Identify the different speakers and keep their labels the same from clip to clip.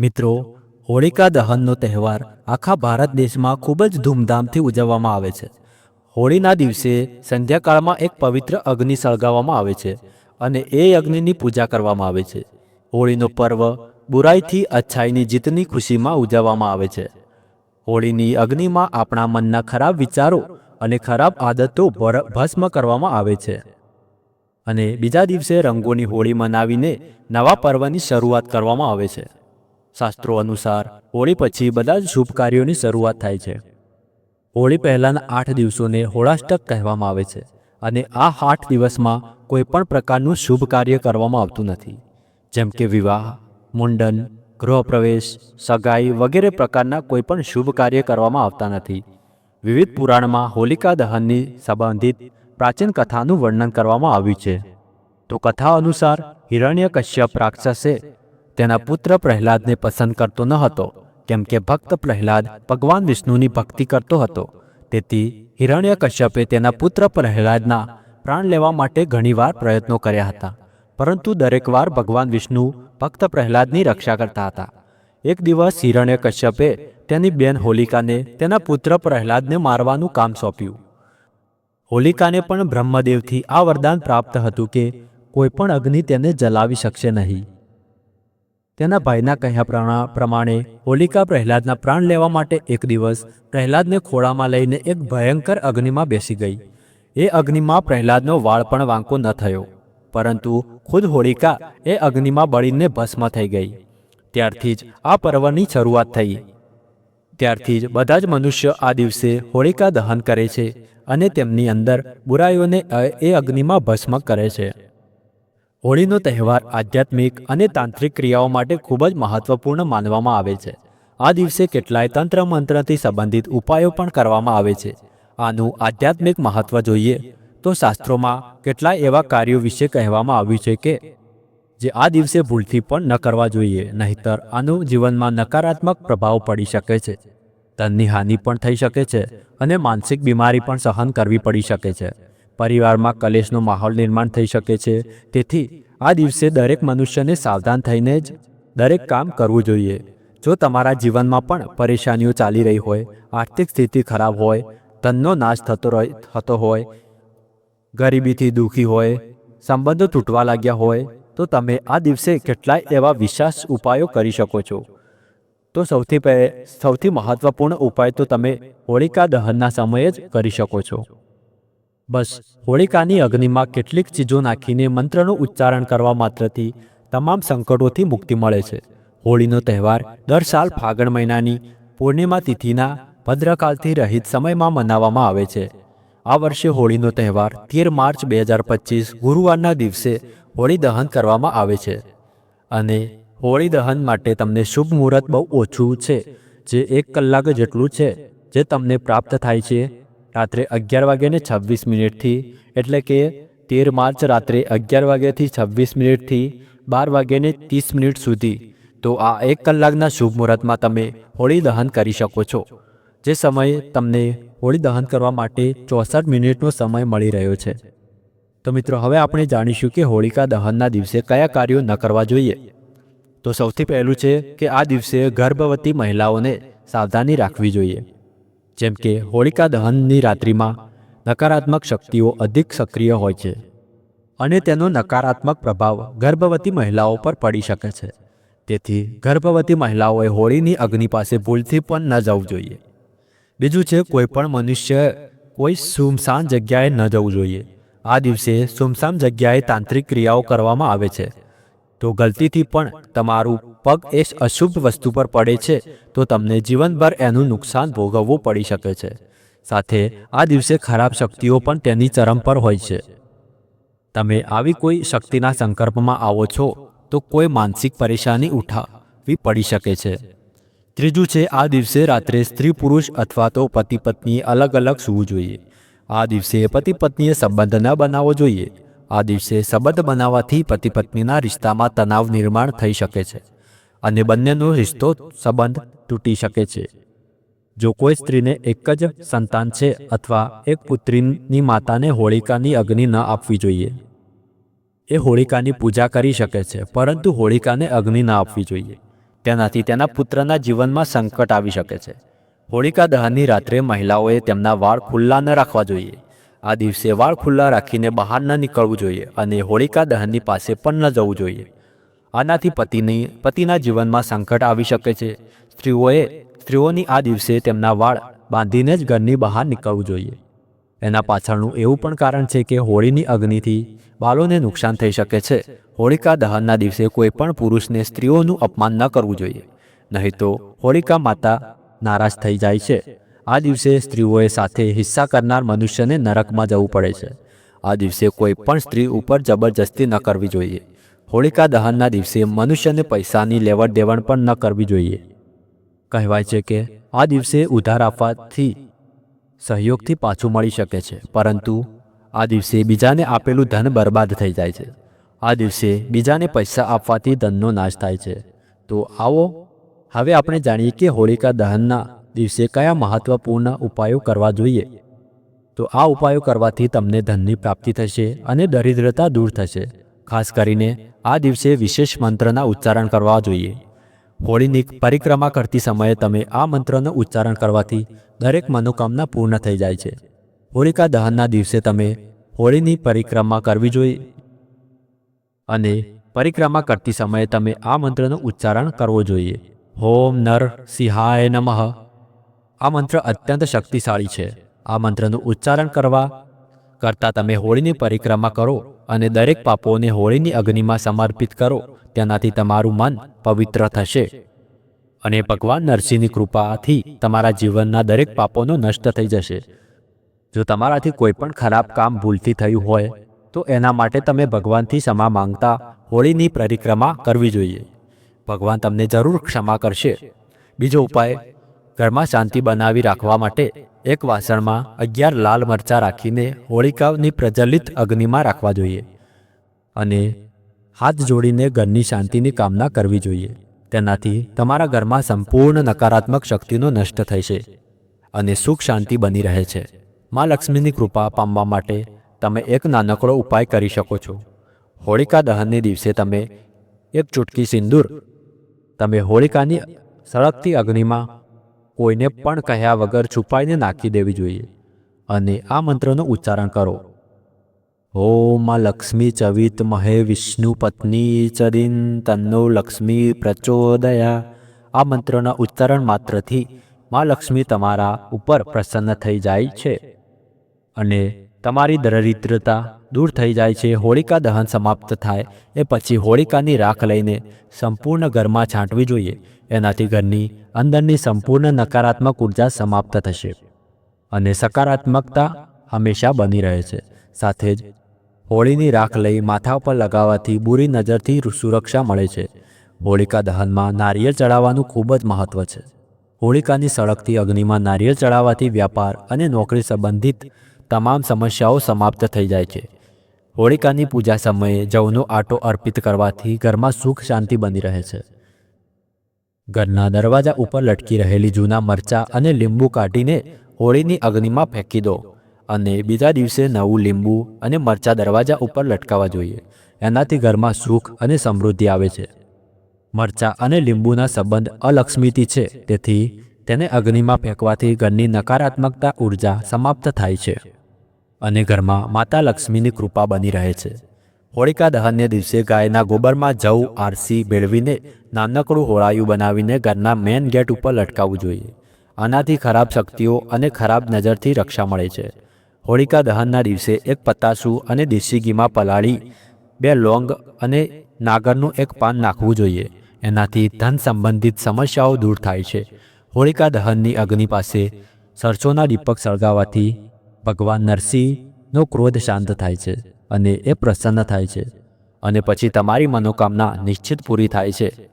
Speaker 1: મિત્રો, હોળિકા દહનનો તહેવાર આખા ભારત દેશમાં ખૂબ જ ધૂમધામથી ઉજવવામાં આવે છે. હોળીના દિવસે સંધ્યાકાળમાં એક પવિત્ર અગ્નિ સળગાવવામાં આવે છે અને એ અગ્નિની પૂજા કરવામાં આવે છે. હોળીનો પર્વ બુરાઈથી અચ્છાઈની જીતની ખુશીમાં ઉજવવામાં આવે છે. હોળીની અગ્નિમાં આપણા મનના ખરાબ વિચારો અને ખરાબ આદતો ભસ્મ કરવામાં આવે છે. અને બીજા દિવસે રંગોની હોળી મનાવીને નવા પર્વની શરૂઆત કરવામાં આવે છે. શાસ્ત્રો અનુસાર, હોળી પછી બધા જ શુભ કાર્યોની શરૂઆત થાય છે. હોળી પહેલાંના આઠ દિવસોને હોળાષ્ટક કહેવામાં આવે છે અને આ આઠ દિવસમાં કોઈ પણ પ્રકારનું શુભ કાર્ય કરવામાં આવતું નથી. જેમ કે વિવાહ, મુંડન ગૃહપ્રવેશ સગાઈ વગેરે પ્રકારના કોઈ પણ શુભ કાર્ય કરવામાં આવતા નથી. વિવિધ પુરાણમાં હોલિકા દહનની સંબંધિત પ્રાચીન કથાનું વર્ણન કરવામાં આવ્યું છે. તો કથા અનુસાર હિરણ્ય કશ્યપ રાક્ષસે તેના પુત્ર પ્રહલાદને પસંદ કરતો ન હતો, કેમ કે ભક્ત પ્રહલાદ ભગવાન વિષ્ણુની ભક્તિ કરતો હતો. તેથી હિરણ્ય કશ્યપે તેના પુત્ર પ્રહલાદના પ્રાણ લેવા માટે ઘણીવાર પ્રયત્નો કર્યા હતા, પરંતુ દરેક વાર ભગવાન વિષ્ણુ ભક્ત પ્રહલાદની રક્ષા કરતા હતા. એક દિવસ હિરણ્ય કશ્યપે તેની બેન હોલિકાને તેના પુત્ર પ્રહલાદને મારવાનું કામ સોંપ્યું. હોલિકાને પણ બ્રહ્મદેવથી આ વરદાન પ્રાપ્ત હતું કે કોઈ પણ અગ્નિ તેને જલાવી શકશે નહીં. તેના ભાઈના કહ્યા પ્રમાણે હોલિકા પ્રહલાદના પ્રાણ લેવા માટે એક દિવસ પ્રહલાદને ખોળામાં લઈને એક ભયંકર અગ્નિમાં બેસી ગઈ. એ અગ્નિમાં પ્રહલાદનો વાળ પણ વાંકો ન થયો, પરંતુ ખુદ હોલિકા એ અગ્નિમાં બળીને ભસ્મ થઈ ગઈ. ત્યારથી જ આ પર્વની શરૂઆત થઈ. ત્યારથી જ બધા જ મનુષ્ય આ દિવસે હોળિકા દહન કરે છે અને તેમની અંદર બુરાઈઓને એ અગ્નિમાં ભસ્મ કરે છે. હોળીનો તહેવાર આધ્યાત્મિક અને તાંત્રિક ક્રિયાઓ માટે ખૂબ જ મહત્વપૂર્ણ માનવામાં આવે છે. આ દિવસે કેટલાય તંત્ર મંત્રથી સંબંધિત ઉપાયો પણ કરવામાં આવે છે. આનું આધ્યાત્મિક મહત્વ જોઈએ તો શાસ્ત્રોમાં કેટલાય એવા કાર્યો વિશે કહેવામાં આવ્યું છે કે, જે આ દિવસે ભૂલથી પણ ન કરવા જોઈએ, નહીતર આનું જીવનમાં નકારાત્મક પ્રભાવ પડી શકે છે. ધનની હાનિ પણ થઈ શકે છે અને માનસિક બીમારી પણ સહન કરવી પડી શકે છે. પરિવારમાં કલેશનો માહોલ નિર્માણ થઈ શકે છે. તેથી, આ દિવસે દરેક મનુષ્યને સાવધાન થઈને જ દરેક કામ કરવું જોઈએ. જો તમારા જીવનમાં પણ પરેશાનીઓ ચાલી રહી હોય, આર્થિક સ્થિતિ ખરાબ હોય, ધનનો નાશ થતો થતો હોય, ગરીબીથી દુઃખી હોય, સંબંધો તૂટવા લાગ્યા હોય, તો તમે આ દિવસે કેટલાય એવા વિશેષ ઉપાયો કરી શકો છો. તો સૌથી સૌથી મહત્વપૂર્ણ ઉપાય તો તમે હોળિકા દહનના સમયે જ કરી શકો છો. બસ, હોળિકાની અગ્નિમાં કેટલીક ચીજો નાખીને મંત્રનું ઉચ્ચારણ કરવા માત્રથી તમામ સંકટોથી મુક્તિ મળે છે. હોળીનો તહેવાર દર સાલ ફાગણ મહિનાની પૂર્ણિમા તિથિના ભદ્રકાલથી રહિત સમયમાં મનાવવામાં આવે છે. આ વર્ષે હોળીનો તહેવાર તેર માર્ચ બે હજાર પચીસ ગુરુવારના દિવસે હોળી દહન કરવામાં આવે છે. અને હોળી દહન માટે તમને શુભ મુહૂર્ત બહુ ઓછું છે, જે એક કલાક જેટલું છે, જે તમને પ્રાપ્ત થાય છે. રાત્રે અગિયાર વાગ્યાને છવ્વીસ મિનિટથી, એટલે કે તેર માર્ચ રાત્રે અગિયાર વાગ્યાથી છવ્વીસ મિનિટથી, બાર વાગ્યાને ત્રીસ મિનિટ સુધી. તો આ એક કલાકના શુભ મુહૂર્તમાં તમે હોળી દહન કરી શકો છો. જે સમયે તમને હોળી દહન કરવા માટે ચોસઠ મિનિટનો સમય મળી રહ્યો છે. તો મિત્રો, હવે આપણે જાણીશું કે હોળિકા દહનના દિવસે કયા કાર્યો ન કરવા જોઈએ. તો સૌથી પહેલું છે કે આ દિવસે ગર્ભવતી મહિલાઓને સાવધાની રાખવી જોઈએ. જેમ કે હોળિકા દહનની રાત્રિમાં નકારાત્મક શક્તિઓ અધિક સક્રિય હોય છે અને તેનો નકારાત્મક પ્રભાવ ગર્ભવતી મહિલાઓ પર પડી શકે છે. તેથી ગર્ભવતી મહિલાઓએ હોળીની અગ્નિ પાસે ભૂલથી પણ ન જવું જોઈએ. બીજું છે કોઈ પણ મનુષ્ય કોઈ સુમસાન જગ્યાએ ન જવું જોઈએ. આ દિવસે સુમસામ જગ્યાએ તાંત્રિક ક્રિયાઓ કરવામાં આવે છે. તો ગલતીથી પણ તમારું પગ એ અશુભ વસ્તુ પર પડે છે, તો તમને જીવનભર એનું નુકસાન ભોગવવું પડી શકે છે. સાથે આ દિવસે ખરાબ શક્તિઓ પણ તેની ચરમ પર હોય છે. તમે આવી કોઈ શક્તિના સંકલ્પમાં આવો છો, તો કોઈ માનસિક પરેશાની ઉઠાવી પડી શકે છે. ત્રીજું છે, આ દિવસે રાત્રે સ્ત્રી પુરુષ અથવા તો પતિ પત્નીએ અલગ અલગ સૂવું જોઈએ. આ દિવસે પતિ પત્નીએ સંબંધ ન બનાવવો જોઈએ. આ દિવસે સંબંધ બનાવવાથી પતિ પત્નીના રિશ્તામાં તણાવ નિર્માણ થઈ શકે છે. અને બંનેનો રિશ્તો સંબંધ તૂટી શકે છે. જો કોઈ સ્ત્રીને એક જ સંતાન છે અથવા એક પુત્રીની માતાને હોળિકાની અગ્નિ ન આપવી જોઈએ. એ હોળિકાની પૂજા કરી શકે છે, પરંતુ હોળિકાને અગ્નિ ન આપવી જોઈએ. તેનાથી તેના પુત્રના જીવનમાં સંકટ આવી શકે છે. હોળિકા દહનની રાત્રે મહિલાઓએ તેમના વાળ ખુલ્લા ન રાખવા જોઈએ. આ દિવસે વાળ ખુલ્લા રાખીને બહાર ન નીકળવું જોઈએ અને હોળિકા દહનની પાસે પણ ન જવું જોઈએ. આનાથી પતિની, પતિના જીવનમાં સંકટ આવી શકે છે. સ્ત્રીઓએ, સ્ત્રીઓની આ દિવસે તેમના વાળ બાંધીને જ ઘરની બહાર નીકળવું જોઈએ. એના પાછળનું એવું પણ કારણ છે કે હોળીની અગ્નિથી બાળોને નુકસાન થઈ શકે છે. હોળિકા દહનના દિવસે કોઈ પણ પુરુષને સ્ત્રીઓનું અપમાન ન કરવું જોઈએ. નહીં તો હોળિકા માતા નારાજ થઈ જાય છે. આ દિવસે સ્ત્રીઓએ સાથે હિસ્સા કરનાર મનુષ્યને નરકમાં જવું પડે છે. આ દિવસે કોઈ પણ સ્ત્રી ઉપર જબરજસ્તી ન કરવી જોઈએ. હોળિકા દહનના દિવસે મનુષ્યને પૈસાની લેવડ દેવડ પણ ન કરવી જોઈએ. કહેવાય છે કે આ દિવસે ઉધાર આપવાથી સહયોગથી પાછું મળી શકે છે, પરંતુ આ દિવસે બીજાને આપેલું ધન બરબાદ થઈ જાય છે. આ દિવસે બીજાને પૈસા આપવાથી ધનનો નાશ થાય છે. તો આવો, હવે આપણે જાણીએ કે હોળિકા દહનના દિવસે કયા મહત્વપૂર્ણ ઉપાયો કરવા જોઈએ. તો આ ઉપાયો કરવાથી તમને ધનની પ્રાપ્તિ થશે અને દરિદ્રતા દૂર થશે. ખાસ કરીને આ દિવસે વિશેષ મંત્રના ઉચ્ચારણ કરવા જોઈએ. હોળીની પરિક્રમા કરતી સમયે તમે આ મંત્રનું ઉચ્ચારણ કરવાથી દરેક મનોકામના પૂર્ણ થઈ જાય છે. હોળિકા દહનના દિવસે તમે હોળીની પરિક્રમા કરવી જોઈએ. અને પરિક્રમા કરતી સમયે તમે આ મંત્રનું ઉચ્ચારણ કરવો જોઈએ. હોમ નર સિંહાય નમઃ. આ મંત્ર અત્યંત શક્તિશાળી છે. આ મંત્રનું ઉચ્ચારણ કરવા કરતાં તમે હોળીની પરિક્રમા કરો. અને દરેક પાપોને હોળીની અગ્નિમાં સમર્પિત કરો. તેનાથી તમારું મન પવિત્ર થશે. અને ભગવાન નરસિંહની કૃપાથી તમારા જીવનના દરેક પાપોનો નષ્ટ થઈ જશે. જો તમારાથી કોઈ પણ ખરાબ કામ ભૂલથી થયું હોય, તો એના માટે તમે ભગવાનથી ક્ષમા માંગતા હોળીની પરિક્રમા કરવી જોઈએ. ભગવાન તમને જરૂર ક્ષમા કરશે. બીજો ઉપાય, ઘરમાં શાંતિ બનાવી રાખવા માટે એક વાસણમાં અગિયાર લાલ મરચાં રાખીને હોળિકાની પ્રજ્વલિત અગ્નિમાં રાખવા જોઈએ અને હાથ જોડીને ઘરની શાંતિની કામના કરવી જોઈએ. તેનાથી તમારા ઘરમાં સંપૂર્ણ નકારાત્મક શક્તિનો નષ્ટ થશે અને સુખ શાંતિ બની રહે છે. મા લક્ષ્મીની કૃપા પામવા માટે તમે એક નાનકડો ઉપાય કરી શકો છો. હોળિકા દહનને દિવસે તમે એક ચૂટકી સિંદૂર, તમે હોળિકાની સળગતી અગ્નિમાં કોઈને પણ કહ્યા વગર છુપાઈને નાખી દેવી જોઈએ અને આ મંત્રનું ઉચ્ચારણ કરો. ઓમમાં લક્ષ્મી ચવિત મહે વિષ્ણુ પત્ની ચરિન તન્નો લક્ષ્મી પ્રચોદયા. આ મંત્રના ઉચ્ચારણ માત્રથી માં લક્ષ્મી તમારા ઉપર પ્રસન્ન થઈ જાય છે અને તમારી દરિદ્રતા દૂર થઈ જાય છે. હોળિકા દહન સમાપ્ત થાય એ પછી હોળિકાની રાખ લઈને સંપૂર્ણ ઘરમાં છાંટવી જોઈએ. એનાથી ઘરની અંદરની સંપૂર્ણ નકારાત્મક ઊર્જા સમાપ્ત થશે અને સકારાત્મકતા હંમેશા બની રહે છે. સાથે જ હોળીની રાખ લઈ માથા ઉપર લગાવવાથી બુરી નજરથી સુરક્ષા મળે છે. હોળિકા દહનમાં નારિયેળ ચડાવવાનું ખૂબ જ મહત્ત્વ છે. હોળિકાની સળગતી અગ્નિમાં નારિયેળ ચડાવવાથી વ્યાપાર અને નોકરી સંબંધિત તમામ સમસ્યાઓ સમાપ્ત થઈ જાય છે. હોળિકાની પૂજા સમયે જવનો આટો અર્પિત કરવાથી ઘરમાં સુખ શાંતિ બની રહે છે. ઘરના દરવાજા ઉપર લટકી રહેલી જૂના મરચાં અને લીંબુ કાઢીને હોળીની અગ્નિમાં ફેંકી દો અને બીજા દિવસે નવું લીંબુ અને મરચાં દરવાજા ઉપર લટકાવવા જોઈએ. એનાથી ઘરમાં સુખ અને સમૃદ્ધિ આવે છે. મરચાં અને લીંબુના સંબંધ અલક્ષ્મીથી છે, તેથી તેને અગ્નિમાં ફેંકવાથી ઘરની નકારાત્મકતા, ઊર્જા સમાપ્ત થાય છે અને ઘરમાં માતા લક્ષ્મીની કૃપા બની રહે છે. હોળિકા દહનને દિવસે ગાયના ગોબરમાં જવ, આરસી ભેળવીને નાનકડું હોળાયું બનાવીને ઘરના મેન ગેટ ઉપર લટકાવવું જોઈએ. આનાથી ખરાબ શક્તિઓ અને ખરાબ નજરથી રક્ષા મળે છે. હોળિકા દહનના દિવસે એક પતાસું અને દેશી ઘીમાં પલાળી, બે લોંગ અને નાગરનું એક પાન નાખવું જોઈએ. એનાથી ધન સંબંધિત સમસ્યાઓ દૂર થાય છે. હોળિકા દહનની અગ્નિ પાસે સરસોના દીપક સળગાવવાથી ભગવાન નરસિંહનો ક્રોધ શાંત થાય છે. અને એ પ્રસન્ન થાય છે. અને પછી તમારી મનોકામના નિશ્ચિત પૂરી થાય છે.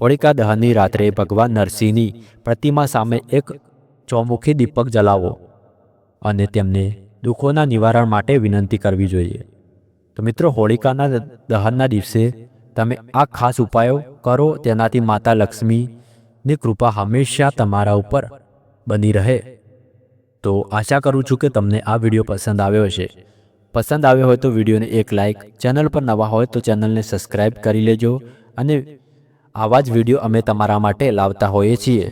Speaker 1: હોળિકા દહનની રાત્રે ભગવાન નરસિંહની પ્રતિમા સામે એક ચોમુખી દીપક જલાવો અને તેમને દુઃખોના નિવારણ માટે વિનંતી કરવી જોઈએ. તો મિત્રો, હોળિકાના દહનના દિવસે તમે આ ખાસ ઉપાયો કરો, તેનાથી માતા લક્ષ્મીની કૃપા હંમેશા તમારા ઉપર બની રહે. તો આશા કરું છું કે તમને આ વીડિયો પસંદ આવ્યો હશે. પસંદ આવ્યો હોય તો વિડીયોને એક લાઇક ચેનલ પર નવા હોય તો ચેનલને સબસ્ક્રાઈબ કરી લેજો અને આવા જ વીડિયો અમે તમારા માટે લાવતા હોઈએ છીએ.